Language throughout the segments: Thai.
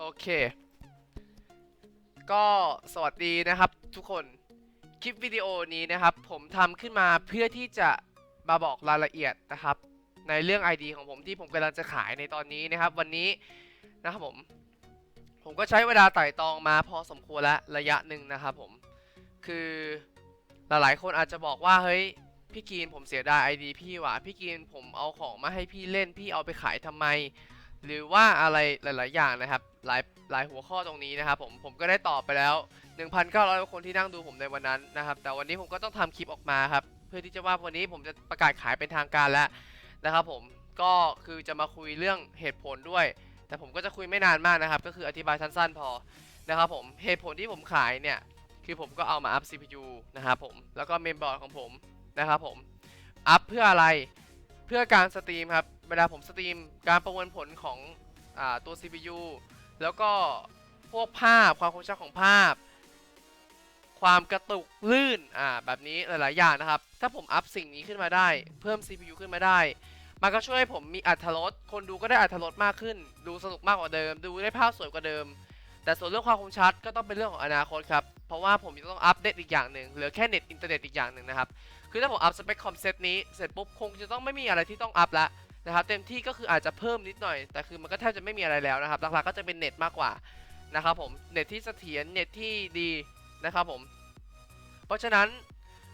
โอเค ก็สวัสดีนะครับทุกคน คลิปวิดีโอนี้นะครับ ผมทำขึ้นมาเพื่อที่จะมาบอกรายละเอียดนะครับ ในเรื่อง ID ของผมที่ผมกำลังจะขายในตอนนี้นะครับ วันนี้นะครับผม ผมก็ใช้เวลาไต่ตองมาพอสมควรแล้วระยะหนึ่งนะครับผม คือหลายๆ คนอาจจะบอกว่าเฮ้ยพี่กีนผมเสียดาย ID พี่ว่ะพี่กีนผมเอาของมาให้พี่เล่นพี่เอาไปขายทำไม หรือว่าอะไรหลาย ๆ อย่างนะครับ หลายหลายหัวข้อตรงนี้นะครับ ผมผมก็ได้ตอบไปแล้ว 1,900 คนที่นั่งดูผมในวันนั้นนะครับ แต่วันนี้ผมก็ต้องทำคลิปออกมาครับ เพื่อที่จะว่าวันนี้ผมจะประกาศขายเป็นทางการแล้วนะครับ ผมก็คือจะมาคุยเรื่องเหตุผลด้วย แต่ผมก็จะคุยไม่นานมากนะครับ ก็คืออธิบายสั้น ๆ พอนะครับผมเหตุผลที่ผมขายเนี่ยคือผมก็เอามาอัพ CPU นะครับผมแล้วก็เมมบอร์ดของผมนะครับผมอัพเพื่ออะไรเพื่อการสตรีมครับ เวลาผมสตรีมการประมวลผลของอตัว CPU แล้วก็พวกภาพความคมชัดของภาพ ความกระตุกลื่นอ่าแบบนี้หลาย ๆ อย่างนะครับ ถ้าผมอัพสิ่งนี้ขึ้นมาได้ เพิ่ม CPU ขึ้นมาได้ มันก็ช่วยให้ผมมีอัตรสคนดูก็ได้อัตรสมากขึ้น ดูสนุกมากกว่าเดิม ดูได้ภาพสวยกว่าเดิม แต่ส่วนเรื่องความคมชัดก็ต้องเป็นเรื่องของอนาคตครับ เพราะว่าผมจะต้องอัปเดตอีกอย่างหนึ่งเหลือแค่เน็ตอินเทอร์เน็ตอีกอย่างหนึ่งนะครับคือถ้าผมอัพสเปคคอมเซตนี้เสร็จปุ๊บคงจะต้องไม่มีอะไรที่ต้องอัพละ นะครับเต็มที่ก็คืออาจจะเพิ่มนิดหน่อย แต่คือมันก็แทบจะไม่มีอะไรแล้วนะครับหลักๆก็จะเป็นเน็ตมากกว่านะครับผมเน็ตที่เสถียรเน็ตที่ดีนะครับผม เพราะฉะนั้น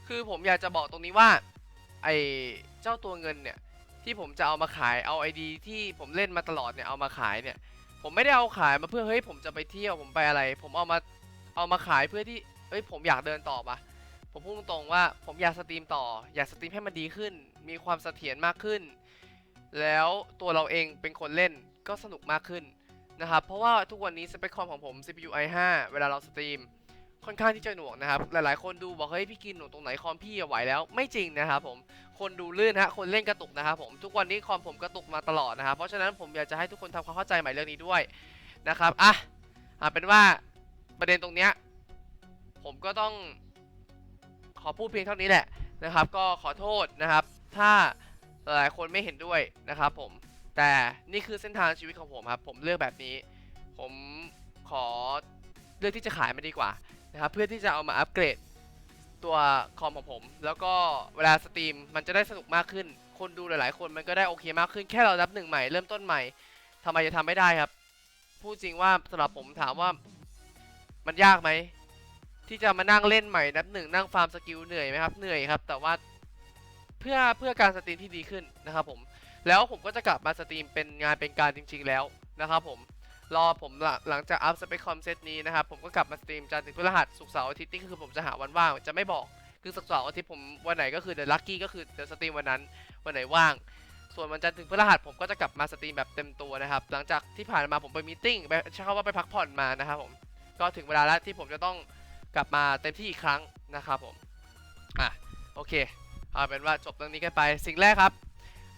คือผมอยากจะบอกตรงนี้ว่าไอเจ้าตัวเงินเนี่ยที่ผมจะเอามาขายเอา ID ที่ผมเล่นมาตลอดเนี่ยเอามาขายเนี่ยผมไม่ได้เอาขายมาเพื่อเฮ้ยผมจะไปเที่ยวผมไปอะไร ผมเอามาเอามาขายเพื่อที่เอ้ยผมอยากเดินต่อปะผมพูดตรงๆว่าผมอยากสตรีมต่อ อยากสตรีมให้มันดีขึ้น มีความเสถียรมากขึ้น แล้วตัวเราเองเป็นคนเล่นก็สนุกมากขึ้นนะครับ เพราะว่าทุกวันนี้สเปคคอมของผม CPU i5 เวลาเราสตรีมค่อนข้างที่จะหน่วงนะครับ หลายๆ คนดูบอกเฮ้ยพี่กินหน่วงตรงไหนคอมพี่อะไหวแล้ว ไม่จริงนะครับผม คนดูลื่นฮะ คนเล่นกระตุกนะครับผม ทุกวันนี้คอมผมกระตุกมาตลอดนะครับ เพราะฉะนั้นผมอยากจะให้ทุกคนทำความเข้าใจใหม่เรื่องนี้ด้วยนะครับ อะอะเป็นว่าประเด็นตรงเนี้ยผมก็ต้องขอพูดเพียงเท่านี้แหละนะครับ ก็ขอโทษนะครับ ถ้า หลายคนไม่เห็นด้วยนะครับผม แต่นี่คือเส้นทางชีวิตของผมครับ ผมเลือกแบบนี้ ผมขอเลือกที่จะขายมันดีกว่านะครับ เพื่อที่จะเอามาอัปเกรดตัวคอมของผม แล้วก็เวลาสตรีมมันจะได้สนุกมากขึ้น คนดูหลายๆ คนมันก็ได้โอเคมากขึ้น แค่เรานับหนึ่งใหม่เริ่มต้นใหม่ทำไมจะทำไม่ได้ครับ พูดจริงว่าสำหรับผมถามว่ามันยากไหมที่จะมานั่งเล่นใหม่นับหนึ่งนั่งฟาร์มสกิลเหนื่อยไหมครับเหนื่อยครับ แต่ว่า พื่อเพื่อการสตรีมที่ดีขึ้นนะครับผมแล้วผมก็จะกลับมาสตรีมเป็นงานเป็นการจริง ๆ แล้วนะครับผมรอผมหลังหลังจากอัพสเปคคอมเซตนี้นะครับผมก็กลับมาสตรีมจันทร์ถึงพฤหัสศุกร์เสาร์อาทิตย์นี่คือผมจะหาวันว่างจะไม่บอกคือศุกร์เสาร์อาทิตย์ผมวันไหนก็คือเดี๋ยวลัคกี้ก็คือเดี๋ยวสตรีมวันนั้นวันไหนว่าง ส่วนวันจันทร์ถึงพฤหัสผมก็จะกลับมาสตรีมแบบเต็มตัวนะครับหลังจากที่ผ่านมาผมไปมีติ้งไปใช้คำว่าไปพักผ่อนมานะครับผมก็ถึงเวลาแล้วที่ผมจะต้องกลับมาเต็มที่อีกครั้งนะครับผมอะโอเค เอาเป็นว่าจบเรื่องนี้กันไป สิ่งแรกครับ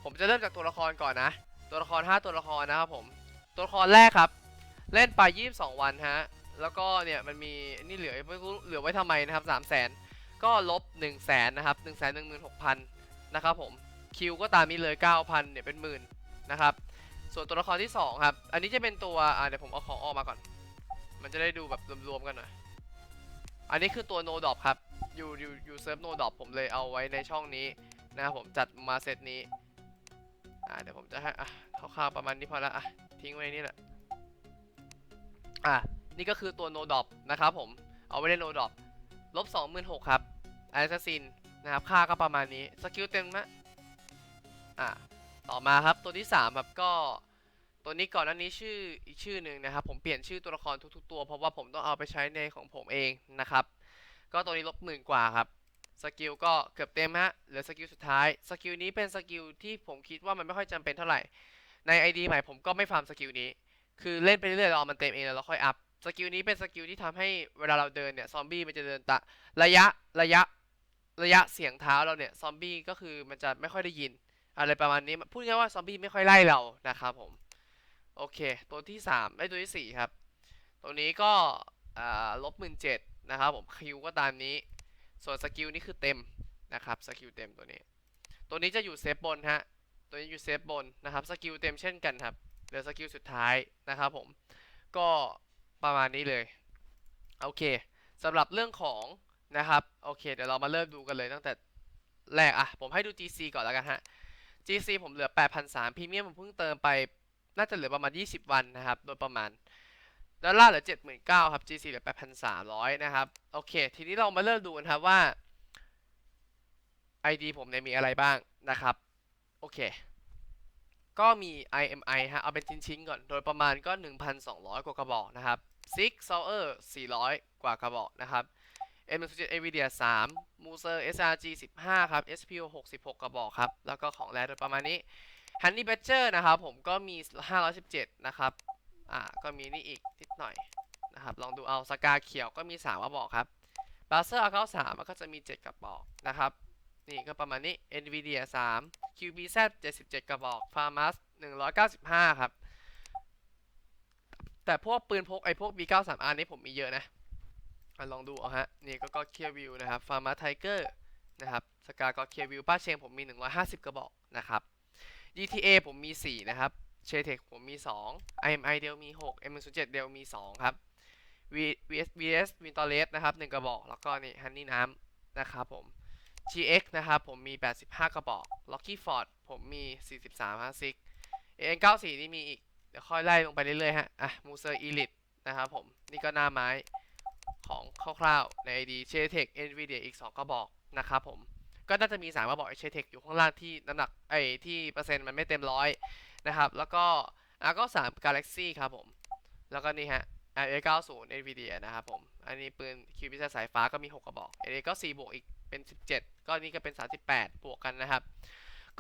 ผมจะเริ่มจากตัวละครก่อนนะ ตัวละคร 5 ตัวละครนะครับผม ตัวละครแรกครับ เล่นไป 22 วันฮะ แล้วก็เนี่ยมันมีนี่เหลือไม่รู้เหลือไว้ทำไมนะครับ3 0 0 0 0 0 ก็ลบ 1 0 0 0 0แสนนะครับ1 1 6 0 0 0 นะครับผม คิวก็ตามนี้เลย 9,000 เนี่ยเป็นหมื่นนะครับ ส่วนตัวละครที่ 2 ครับ อันนี้จะเป็นตัว อ่าเดี๋ยวผมเอาของออกมาก่อน มันจะได้ดูแบบรวมๆกันหน่อย อันนี้คือตัว no drop ครับ อยู่อยู่อยู่เซิร์ฟ no drop ผมเลยเอาไว้ในช่องนี้นะครับผมจัดมาเซตนี้ อ่าเดี๋ยวผมจะให้อะคร่าวๆประมาณนี้พอละอะทิ้งไว้ในนี่แหละอะนี่ก็คือตัว no drop นะครับผมเอาไว้ใน no drop ลบ26,000ครับ assassin นะครับค่าก็ประมาณนี้ สกิลเต็มนะอะต่อมาครับตัวที่ 3 ครับก็ ตัวนี้ก่อนหน้านี้ชื่ออีกชื่อหนึ่งนะครับ ผมเปลี่ยนชื่อตัวละครทุกๆตัว เพราะว่าผมต้องเอาไปใช้ในของผมเองนะครับ ก็ตัวนี้ลบหมื่นกว่าครับสกิลก็เกือบเต็มฮะเหลือสกิลสุดท้ายสกิลนี้เป็นสกิลที่ผมคิดว่ามันไม่ค่อยจำเป็นเท่าไหร่ใน ID ใหม่ผมก็ไม่ฟาร์มสกิลนี้ คือเล่นไปเรื่อยๆรอามันเต็มเองแล้วเราค่อยอัพสกิลนี้เป็นสกิลที่ทำให้เวลาเราเดินเนี่ยซอมบี้มันจะเดินตะระยะระยะระยะเสียงเท้าเราเนี่ยซอมบี้ก็คือมันจะไม่ค่อยได้ยิน อะไรประมาณนี้พูดง่ายๆว่าซอมบี้ไม่ค่อยไล่เรานะครับผม โอเค ตัวที่3ไอ้ตัวที่ 4 ครับตัวนี้ก็ลบหมื่นเจ็ดนะครับผมคิวก็ตามนี้ ส่วนสกิลนี่คือเต็มนะครับสกิลเต็มตัวนี้ ตัวนี้จะอยู่เซฟบนฮะ ตัวนี้อยู่เซฟบนนะครับสกิลเต็มเช่นกันครับเหลือสกิลสุดท้ายนะครับผม ก็ประมาณนี้เลย โอเคสำหรับเรื่องของนะครับ โอเค เดี๋ยวเรามาเริ่มดูกันเลยตั้งแต่แรกอะ ผมให้ดู GC ก่อนแล้วกันฮะ GC ผมเหลือ 8,300พรีเมียมผมเพิ่งเติมไป น่าจะเหลือประมาณ 20 วันนะครับ โดยประมาณดอลลาร์เหลือ 79,000ครับ GC เหลือ 8,300 นะครับ โอเค ทีนี้เรามาเริ่มดูกันครับว่า ID ผมเนี่ยมีอะไรบ้างนะครับ โอเค ก็มี IMI ฮะ เอาเป็นชิ้นๆก่อน โดยประมาณก็ 1,200 กว่ากระบอกนะครับ Six Sauer 400 กว่ากระบอกนะครับ M17 Nvidia 3 Muser SRG 15 ครับ SPO 66 กระบอกครับ แล้วก็ของแรโดยประมาณนี้ Honey Badger นะครับผมก็มี 517 นะครับ อ่า ก็มีนี่อีกนิดหน่อยนะครับ ลองดูเอาสกาเขียวก็มี 3 กระบอกครับ b a z e r 93มันก็จะมี 7 กระบอกนะครับ นี่ก็ประมาณนี้ Nvidia 3 QBZ 77 กระบอก Farmas 195 ครับ แต่พวกปืนพกไอพวก B93R นี่ผมมีเยอะนะอะลองดูเอาฮะ นี่ก็ก็เคียวิวนะครับ Pharma Tiger นะครับ สกาก็เคียวิวป้าเชงผมมี 150 กระบอกนะครับ GTA ผมมี 4 นะครับเชเทคผมมี 2 IMI เดลมี 6 M07 เดลมี 2 ครับ V.S. VS v i n t o r e s นะครับ 1 กระบอก แล้วก็นี่ Honey น้ำนะครับผม GX นะครับ ผมมี 85 กระบอก Lucky Ford ผมมี 43 56 AN94 นี่มีอีก เดี๋ยวค่อยไล่ลงไปเรื่อยๆฮะ อะ Muser Elite นะครับผม นี่ก็หน้าไม้ของคร่าวๆใน ID c h e t e c Nvidia อีก 2 กระบอกนะครับผม ก็น่าจะมี3กระบอก c h e t e c อยู่ข้างล่างที่น้ำหนักไอ้ที่เปอร์เซ็นต์มันไม่เต็มร้อยนะครับ แล้วก็อะก็3 Galaxy ครับผม แล้วก็นี่ฮะ RA90 Nvidia นะครับผม อันนี้ปืนคิวพิซสายฟ้าก็มี 6 กระบอกอันนี้ก็4บวกอีกเป็น 17 ก็นี่ก็เป็น 38 บวกกันนะครับ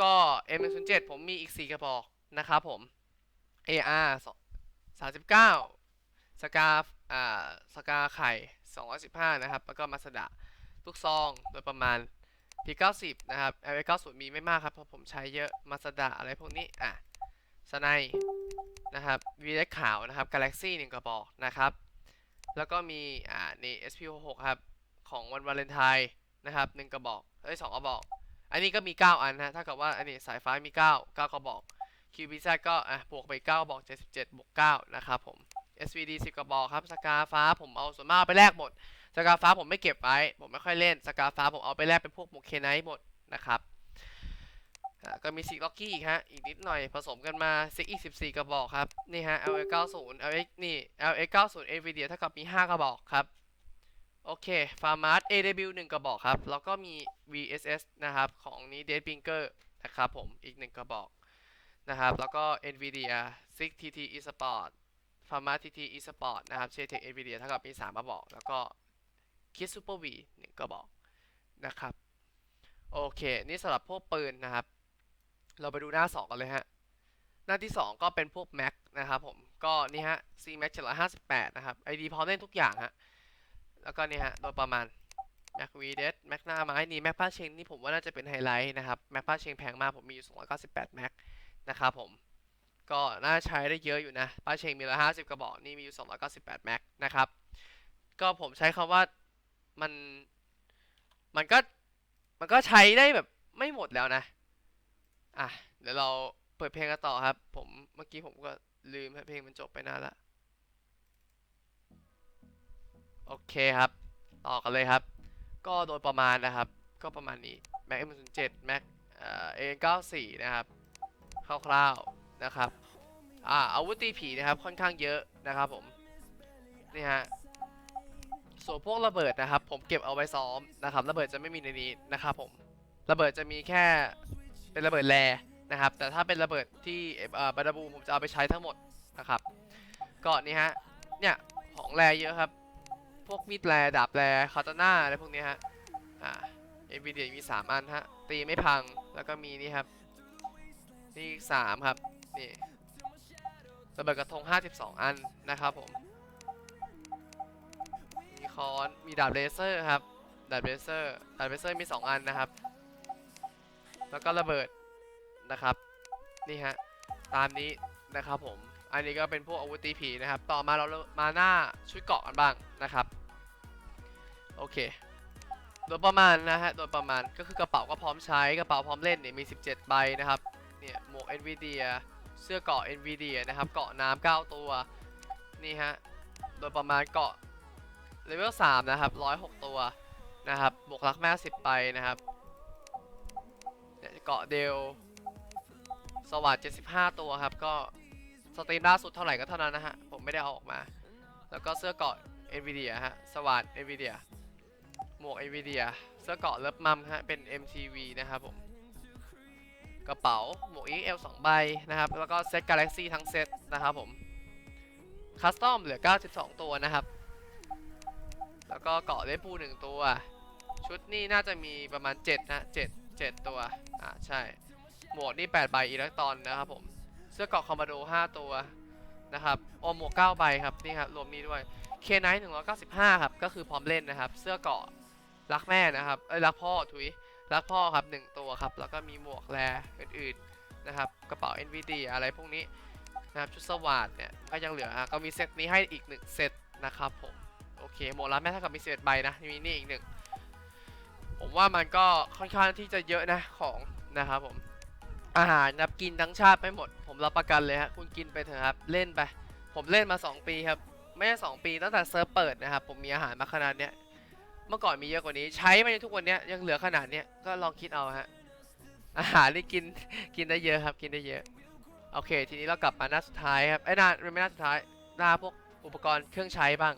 ก็ M07 ผมมีอีก 4 กระบอกนะครับผม AR 39 สกาอ่าสกาไข่ 215 นะครับ แล้วก็มาสดะลูกซองโดยประมาณ P90 นะครับ LA90 มีไม่มากครับ เพราะผมใช้เยอะมาสดะอะไรพวกนี้อะสไนนะครับ VX ขาวนะครับ Galaxy 1กระบอกนะครับ แล้วก็มีอ่านี่ SP66 ครับ ของวันวาเลนไทน์นะครับ1กระบอกเอ้ย2กระบอก อันนี้ก็มี 9 อันนะถ้ากับว่าอันนี้สายฟ้ามี 9 9กระบอก QBZ ก็อะบวกไป9กระบอก 77บวก9นะครับผม SVD 10กระบอกครับสกาฟ้าผมเอาส่วนมากเอาไปแลกหมดสกาฟ้าผมไม่เก็บไว้ ผมไม่ค่อยเล่นสกาฟ้าผมเอาไปแลกเป็นพวกหมวกเคนไนท์หมดนะครับอ่าก็มีซิกล็อกกี้อีกฮะอีกนิดหน่อยผสมกันมาซิกอีก14กระบอกครับนี่ฮะ LA 90 LX นี่ LA 90 Nvidia เท่ากับมี 5 กระบอกครับโอเค Farmart AW 1 กระบอกครับ แล้วก็มี VSS นะครับ ของนี้ Dead Binker นะครับผมอีก 1 กระบอกนะครับ แล้วก็ Nvidia 6TT eSport 6 TT eSport Farmart TT eSport นะครับ c h e t e c Nvidia เท่ากับมี3กระบอก แล้วก็ Kit Super V 1กระบอกนะครับ โอเค นี่สำหรับพวกปืนนะครับ เราไปดูหน้า 2 กันเลยฮะ หน้าที่ 2 ก็เป็นพวก Mac นะครับผม ก็นี่ฮะ C Max 758 นะครับ ID พร้อมเล่นทุกอย่างฮะ แล้วก็นี่ฮะ โดยประมาณ Mac v d e d Mac หน้าไม้นี่ Mac ป้าเชงนี่ผมว่าน่าจะเป็นไฮไลท์นะครับ Mac ป้าเชงแพงมาก ผมมีอยู่ 298 Mac นะครับผม ก็น่าใช้ได้เยอะอยู่นะป้าเชงมี150กระบอกนี่มีอยู่298 Mac นะครับ ก็ผมใช้คำว่ามันมันก็มันก็ใช้ได้แบบไม่หมดแล้วนะ อะ เดี๋ยวเราเปิดเพลงกันต่อครับ ผมเมื่อกี้ผมก็ลืมให้เพลงมันจบไปนานละ โอเคครับ ต่อกันเลยครับ ก็โดยประมาณนะครับ ก็ประมาณนี้ Mac M07 Mac เอ่อ A94 นะครับ คร่าวๆ นะครับอ่าอาวุธตีผีนะครับค่อนข้างเยอะนะครับผมนี่ฮะส่วนพวกระเบิดนะครับ ผมเก็บเอาไว้ซ้อมนะครับระเบิดจะไม่มีในนี้นะครับผมระเบิดจะมีแค่เป็นระเบิดแรนะครับ แต่ถ้าเป็นระเบิดที่เอ่อบาดาบูผมจะเอาไปใช้ทั้งหมดนะครับก็นี่ฮะเนี่ยของแรเยอะครับ พวกมีดแรดาบแรคาตาน่าอะไรพวกนี้ฮะอ่า NVIDIA มี 3 อันฮะตีไม่พังแล้วก็มีนี่ครับนี่อีก3ครับ นี่ระเบิดกระทง 52 อันนะครับผม มีค้อน มีดาบเลเซอร์ครับ ดาบเลเซอร์ ดาบเลเซอร์มี 2 อันนะครับ แล้วก็ระเบิดนะครับ นี่ฮะ ตามนี้นะครับผม อันนี้ก็เป็นพวกอาวุธตีผีนะครับ ต่อมาเรามาหน้าชุดเกาะกันบ้างนะครับ โอเค โดยประมาณนะฮะ โดยประมาณก็คือกระเป๋าก็พร้อมใช้ กระเป๋าพร้อมเล่นเนี่ยมี 17 ใบนะครับ เนี่ยหมวก NVIDIA เเสื้อเกาะ NVIDIA นะครับ เกาะน้ำ9ตัว นี่ฮะ โดยประมาณเกาะเลเวล3นะครับ 106 ตัวนะครับ บวกรักแม่10 ไปนะครับเนี่ยเกาะเดลสวัสด75 ตัวครับ ก็สตรีมล่าสุดเท่าไหร่ก็เท่านั้นนะฮะ ผมไม่ได้เอาออกมา แล้วก็เสื้อเกาะ NVIDIA ฮะ สวัสด NVIDIA หมวก NVIDIA เสื้อเกาะเลิฟมัมฮะ เป็น MTV นะครับผม กระเป๋า หมวก XL 2 ใบนะครับ แล้วก็เซต Galaxy ทั้งเซตนะครับผม คัสตอมเหลือ 92 ตัวนะครับ แล้วก็เกาะเลปู 1 ตัว ชุดนี่น่าจะมีประมาณ 7 นะ 7 7 ตัว อ่า ใช่ หมวกนี่ 8 ใบอิเล็กตรอนนะครับผม เสื้อเกราะคอมบาโด 5 ตัวนะครับโอหมวก 9 ใบครับ นี่ครับ รวมนี้ด้วยเคไนท์195 ครับ ก็คือพร้อมเล่นนะครับ เสื้อเกราะรักแม่นะครับ เอ้ยรักพ่อถุย รักพ่อครับ 1 ตัวครับ แล้วก็มีหมวกแรอื่นๆนะครับ กระเป๋า NVD อะไรพวกนี้นะครับชุดสวัสดเนี่ยก็ยังเหลือฮะก็มีเซตนี้ให้อีก 1 เซตนะครับผม โอเคหมวกรักแม่เท่ากับมี11ใบนะ มีนี่อีกหนึ่งผมว่ามันก็ค่อนข้างที่จะเยอะนะของนะครับผมอาหารครับกินทั้งชาติไม่หมด ผมรับประกันเลยฮะคุณกินไปเถอะครับเล่นไป ผมเล่นมา 2 ปีครับ ไม่ใช่2ปีตั้งแต่เซิร์ฟเปิดนะครับ ผมมีอาหารมาขนาดเนี้ย เมื่อก่อนมีเยอะกว่านี้ ใช้มาจนทุกวันเนี้ยยังเหลือขนาดเนี้ยก็ลองคิดเอาฮะอาหารนี่กินกินได้เยอะครับ กินได้เยอะ โอเค ทีนี้เรากลับมาหน้าสุดท้ายครับไอ้หน้าไม่หน้าสุดท้ายหน้าพวกอุปกรณ์เครื่องใช้บ้าง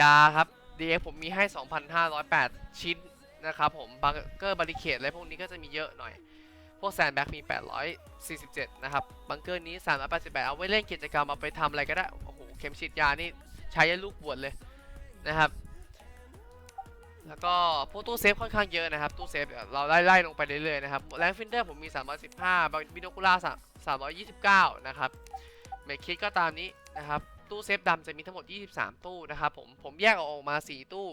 ยาครับ DX ผมมีให้ 2,508 ชิ้นนะครับผมบังเกอร์บาริเคดอะไรพวกนี้ก็จะมีเยอะหน่อย พวกแซนแบ็กมี 847 นะครับ บังเกอร์นี้ 388 เอาไว้เล่นกิจกรรมเอาไปทำอะไรก็ได้ โอ้โห เข็มฉีดยานี่ใช้ยลูกบวชเลยนะครับ แล้วก็พวกตู้เซฟค่อนข้างเยอะนะครับ ตู้เซฟเราไล่ไล่ลงไปเรื่อยๆนะครับแรงฟินเดอร์ผมมี 315บิโนคูล่า329 นะครับเมคคิดก็ตามนี้นะครับ ตู้เซฟดำจะมีทั้งหมด 23 ตู้นะครับผมผมแยกออกมา 4 ตู้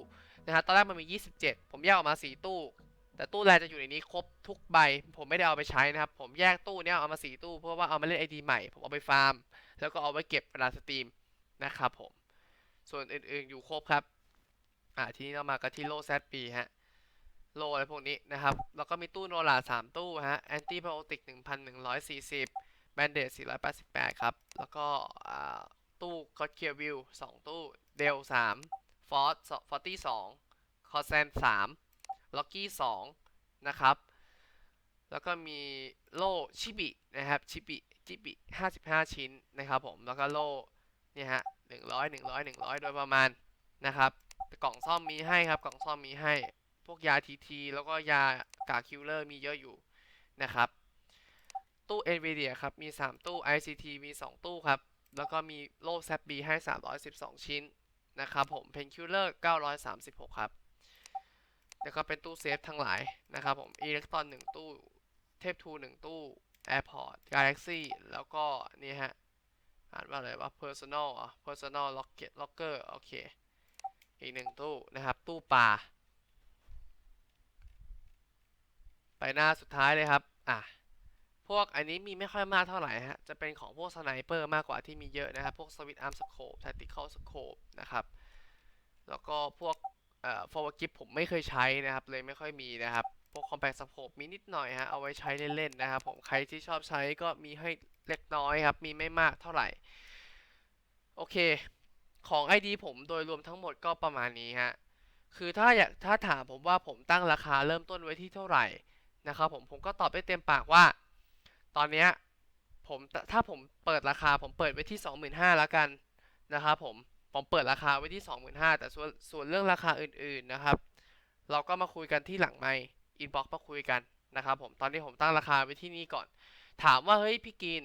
นะครับตอนแรกมันมี 27 ผมแยกออกมา 4 ตู้ แต่ตู้แรจะอยู่ในนี้ครบทุกใบ ผมไม่ได้เอาไปใช้นะครับ ผมแยกตู้เนี้ยเอามา 4 ตู้เพราะว่าเอามาเล่นไอดีใหม่ ผมเอาไปฟาร์ม แล้วก็เอาไว้เก็บเวลาสตรีมนะครับผมส่วนอื่นๆอยู่ครบครับ อ่าทีนี้เรามากันที่โลแซดปีฮะโลอะไรพวกนี้นะครับ แล้วก็มีตู้โนลา3ตู้ฮะแอนตี้ไบโอติก1,140แบนเดตสี่ร้อยแปด488ครับ แล้วก็ตู้ก็เคียวิว2ตู้เดล3ฟอร์สฟอร์ตี้2คอแซน3ล็อกกี้2นะครับ แล้วก็มีโล่ชิบินะครับชิบิชิบิ55ชิ้นนะครับผม แล้วก็โล่เนี่ยฮะ100 100 100โดยประมาณนะครับ กล่องซ่อมมีให้ครับ กล่องซ่อมมีให้ พวกยาทีทีแล้วก็ยากาคิลเลอร์มีเยอะอยู่นะครับ ตู้ NVIDIA ครับ มี 3 ตู้ ICT มี 2 ตู้ครับ แล้วก็มีโล่ z b ให้ 312 ชิ้นนะครับผม Painkiller 936 ครับแล้วก็เป็นตู้เซฟทั้งหลายนะครับผม Electron 1ตู้ เทพทู1ตู้ Airport Galaxy แล้วก็นี่ฮะ อ่านว่าอะไรวะ Personal อะ Personal Locker Locker โอเค อีกหนึ่งตู้นะครับ ตู้ปลาไปหน้าสุดท้ายเลยครับ อะ พวกอันนี้มีไม่ค่อยมากเท่าไหร่ฮะ จะเป็นของพวกสไนเปอร์มากกว่าที่มีเยอะนะครับ พวกสวิตอาร์มสโคปแทติคอลสโคปนะครับ แล้วก็พวกเอ่อฟอร์วกิฟผมไม่เคยใช้นะครับ เลยไม่ค่อยมีนะครับ พวกคอมแพคสโคปมีนิดหน่อยฮะ เอาไว้ใช้เล่นๆนะครับ ผม ใครที่ชอบใช้ก็มีให้เล็กน้อยครับ มีไม่มากเท่าไหร่ โอเค ของ ID ผมโดยรวมทั้งหมดก็ประมาณนี้ฮะ คือถ้าอยากถ้าถามผมว่าผมตั้งราคาเริ่มต้นไว้ที่เท่าไหร่นะครับผมผมก็ตอบได้เต็มปากว่า ตอนเนี้ยผมถ้าผมเปิดราคาผมเปิดไว้ที่ 25,000แล้วกันนะครับผมผมเปิดราคาไว้ที่ 25,000แต่ส่วนส่วนเรื่องราคาอื่นๆนะครับ เราก็มาคุยกันที่หลังไมค์อินบ็อกซ์มาคุยกันนะครับผมตอนนี้ผมตั้งราคาไว้ที่นี่ก่อน ถามว่าเฮ้ยพี่กิน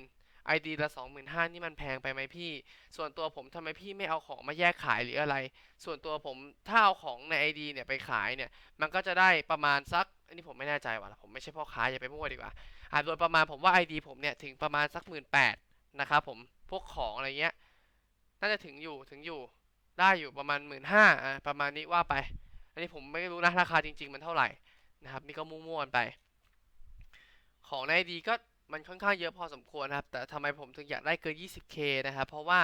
ID ละ25,000นี่มันแพงไปไหมพี่ ส่วนตัวผมทำไมพี่ไม่เอาของมาแยกขายหรืออะไร ส่วนตัวผมถ้าเอาของใน ID เนี่ยไปขายเนี่ย มันก็จะได้ประมาณสัก อันนี้ผมไม่แน่ใจว่ะ ผมไม่ใช่พ่อค้าอย่าไปมั่วดีกว่าอ่าโดยประมาณผมว่า ID ผมเนี่ยถึงประมาณสักหมื่นแปดนะครับผม พวกของอะไรเงี้ย น่าจะถึงอยู่ ถึงอยู่ ได้อยู่ประมาณหมื่นห้าอะประมาณนี้ว่าไป อันนี้ผมไม่รู้นะราคาจริง ๆ มันเท่าไหร่นะครับ นี่ก็มั่วๆกันไป ของใน ID ก็ มันค่อนข้างเยอะพอสมควรนะครับ แต่ทำไมผมถึงอยากได้เกิน 20k นะครับ เพราะว่า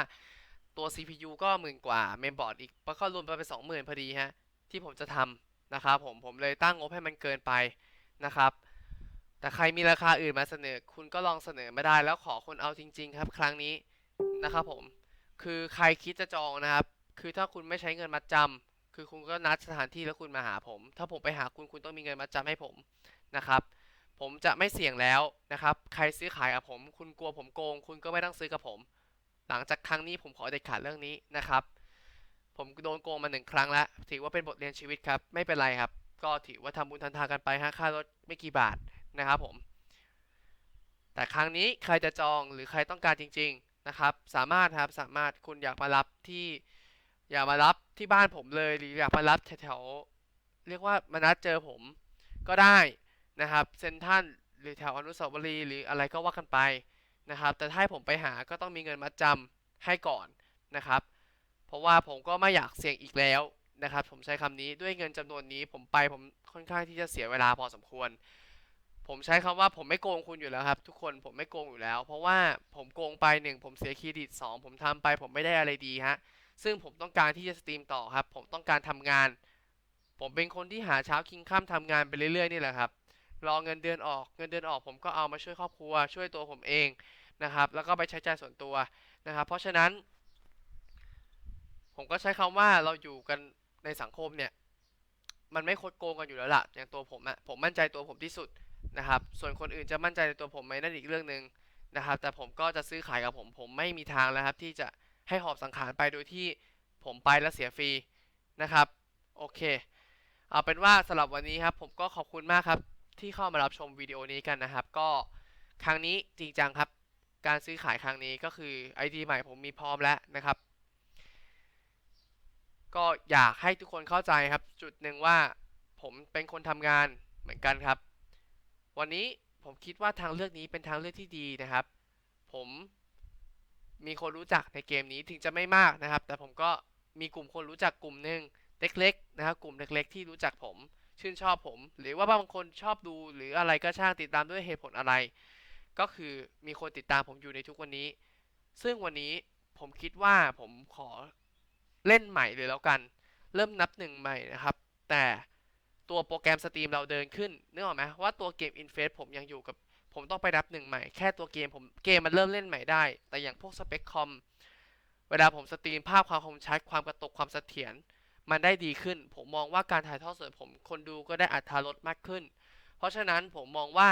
ตัว CPU ก็หมื่นกว่าเมมบอร์ดอีกก็รวมไปเป็น20,000 พอดีฮะ ที่ผมจะทำนะครับผม ผมเลยตั้งงบให้มันเกินไปนะครับ แต่ใครมีราคาอื่นมาเสนอ คุณก็ลองเสนอมาได้แล้วขอคนเอาจริง ๆ ครับ ครั้งนี้นะครับผม คือใครคิดจะจองนะครับ คือถ้าคุณไม่ใช้เงินมัดจำคือคุณก็นัดสถานที่แล้วคุณมาหาผม ถ้าผมไปหาคุณคุณต้องมีเงินมัดจำให้ผมนะครับ ผมจะไม่เสี่ยงแล้วนะครับ ใครซื้อขายกับผม คุณกลัวผมโกง คุณก็ไม่ต้องซื้อกับผม หลังจากครั้งนี้ผมขอเด็ดขาดเรื่องนี้นะครับ ผมโดนโกงมาหนึ่งครั้งแล้ว ถือว่าเป็นบทเรียนชีวิตครับ ไม่เป็นไรครับ ก็ถือว่าทำบุญทันทากันไปฮะค่ารถไม่กี่บาทนะครับผม แต่ครั้งนี้ใครจะจองหรือใครต้องการจริง ๆนะครับ สามารถครับ สามารถคุณอยากมารับที่ อยากมารับที่บ้านผมเลย หรืออยากมารับแถวๆเรียกว่ามานัดเจอผมก็ได้ นะครับเซนทันหรือแถวอนุสาวรีย์หรืออะไรก็ว่ากันไปนะครับแต่ถ้าให้ผมไปหาก็ต้องมีเงินมัดจำให้ก่อนนะครับ เพราะว่าผมก็ไม่อยากเสี่ยงอีกแล้วนะครับ ผมใช้คำนี้ด้วยเงินจำนวนนี้ผมไปผมค่อนข้างที่จะเสียเวลาพอสมควร ผมใช้คำว่าผมไม่โกงคุณอยู่แล้วครับ ทุกคนผมไม่โกงอยู่แล้ว เพราะว่าผมโกงไปหนึ่งผมเสียเครดิตสองผมทำไปผมไม่ได้อะไรดีฮะซึ่งผมต้องการที่จะสตรีมต่อครับ ผมต้องการทำงาน ผมเป็นคนที่หาเช้าคิงข้ามทำงานไปเรื่อยๆนี่แหละครับ รอเงินเดือนออก เงินเดือนออกผมก็เอามาช่วยครอบครัว ช่วยตัวผมเองนะครับ แล้วก็ไปใช้จ่ายส่วนตัวนะครับ เพราะฉะนั้น ผมก็ใช้คำว่าเราอยู่กันในสังคมเนี่ย มันไม่คดโกงกันอยู่แล้วล่ะ อย่างตัวผมอะผมมั่นใจตัวผมที่สุดนะครับ ส่วนคนอื่นจะมั่นใจในตัวผมไหมนั่นอีกเรื่องหนึ่งนะครับ แต่ผมก็จะซื้อขายกับผม ผมไม่มีทางแล้วครับ ที่จะให้หอบสังขารไปโดยที่ผมไปแล้วเสียฟรีนะครับ โอเค เอาเป็นว่าสำหรับวันนี้ครับ ผมก็ขอบคุณมากครับ ที่เข้ามารับชมวิดีโอนี้กันนะครับ ก็ครั้งนี้จริงจังครับ การซื้อขายครั้งนี้ก็คือ ID ใหม่ผมมีพร้อมแล้วนะครับ ก็อยากให้ทุกคนเข้าใจครับ จุดหนึ่งว่าผมเป็นคนทำงานเหมือนกันครับ วันนี้ผมคิดว่าทางเลือกนี้เป็นทางเลือกที่ดีนะครับ ผมมีคนรู้จักในเกมนี้ถึงจะไม่มากนะครับ แต่ผมก็มีกลุ่มคนรู้จักกลุ่มหนึ่งเล็กๆนะครับ กลุ่มเล็กๆ ที่รู้จักผม ชื่นชอบผม หรือว่าบางคนชอบดูหรืออะไรก็ช่างติดตามด้วยเหตุผลอะไร ก็คือมีคนติดตามผมอยู่ในทุกวันนี้ ซึ่งวันนี้ผมคิดว่าผมขอเล่นใหม่เลยแล้วกัน เริ่มนับหนึ่งใหม่นะครับ แต่ตัวโปรแกรมสตรีมเราเดินขึ้นนึกออกไหมว่าตัวเกม i n f a c e ผมยังอยู่กับผมต้องไปนับหนึ่งใหม่แค่ตัวเกมผมเกมมันเริ่มเล่นใหม่ได้ แต่อย่างพวกสเปคคอมเวลาผมสตรีมภาพความคมชัดความกระตุกความเสถียร มันได้ดีขึ้น ผมมองว่าการถ่ายทอดสดผมคนดูก็ได้อัตรารสมากขึ้น เพราะฉะนั้นผมมองว่า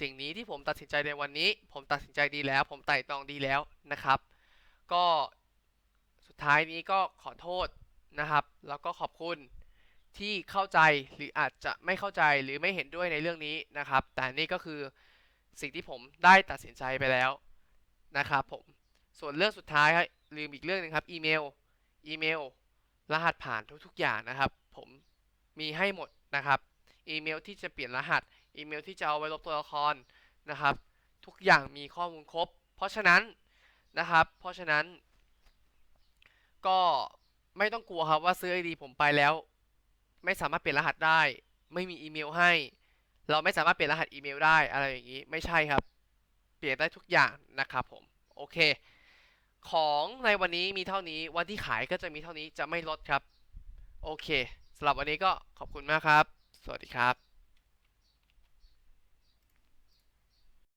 สิ่งนี้ที่ผมตัดสินใจในวันนี้ ผมตัดสินใจดีแล้ว ผมไต่ตองดีแล้วนะครับ ก็สุดท้ายนี้ก็ขอโทษนะครับ แล้วก็ขอบคุณที่เข้าใจหรืออาจจะไม่เข้าใจหรือไม่เห็นด้วยในเรื่องนี้นะครับ แต่นี่ก็คือสิ่งที่ผมได้ตัดสินใจไปแล้วนะครับผมส่วนเรื่องสุดท้ายครับลืมอีกเรื่องหนึงครับอีเมลอีเมล รหัสผ่านทุกๆอย่างนะครับ ผมมีให้หมดนะครับ อีเมลที่จะเปลี่ยนรหัส อีเมลที่จะเอาไว้ลบตัวละครนะครับ ทุกอย่างมีข้อมูลครบ เพราะฉะนั้นนะครับ เพราะฉะนั้น ก็ไม่ต้องกลัวครับว่าซื้อไอดีผมไปแล้ว ไม่สามารถเปลี่ยนรหัสได้ ไม่มีอีเมลให้ เราไม่สามารถเปลี่ยนรหัสอีเมลได้อะไรอย่างนี้ไม่ใช่ครับ เปลี่ยนได้ทุกอย่างนะครับผมโอเค ของในวันนี้มีเท่านี้วันที่ขายก็จะมีเท่านี้จะไม่ลดครับ โอเคสำหรับวันนี้ก็ขอบคุณมากครับ สวัสดีครับ